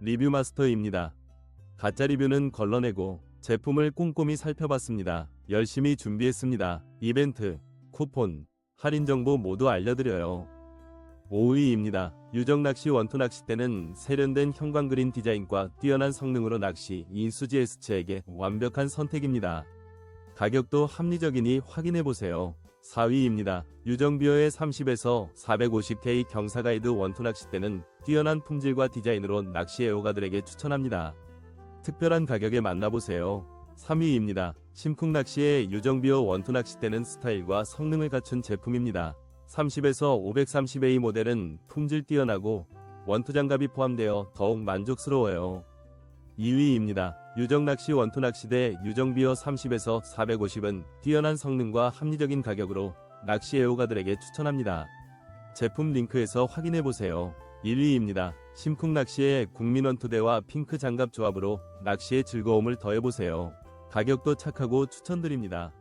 리뷰 마스터입니다. 가짜 리뷰는 걸러내고 제품을 꼼꼼히 살펴봤습니다. 열심히 준비했습니다. 이벤트, 쿠폰, 할인 정보 모두 알려드려요. 5위입니다. 유정 낚시 원투 낚싯대는 세련된 형광 그린 디자인과 뛰어난 성능으로 낚시 인수지 S체에게 완벽한 선택입니다. 가격도 합리적이니 확인해보세요. 4위입니다. 유정비어의 30에서 450K 경사가이드 원투 낚싯대는 뛰어난 품질과 디자인으로 낚시 애호가들에게 추천합니다. 특별한 가격에 만나보세요. 3위입니다. 심쿵 낚시의 유정비어 원투 낚싯대는 스타일과 성능을 갖춘 제품입니다. 30에서 530A 모델은 품질 뛰어나고 원투 장갑이 포함되어 더욱 만족스러워요. 2위입니다. 유정 낚시 원투 낚시대 유정비어 30에서 450은 뛰어난 성능과 합리적인 가격으로 낚시 애호가들에게 추천합니다. 제품 링크에서 확인해보세요. 1위입니다. 심쿵 낚시의 국민 원투대와 핑크 장갑 조합으로 낚시의 즐거움을 더해보세요. 가격도 착하고 추천드립니다.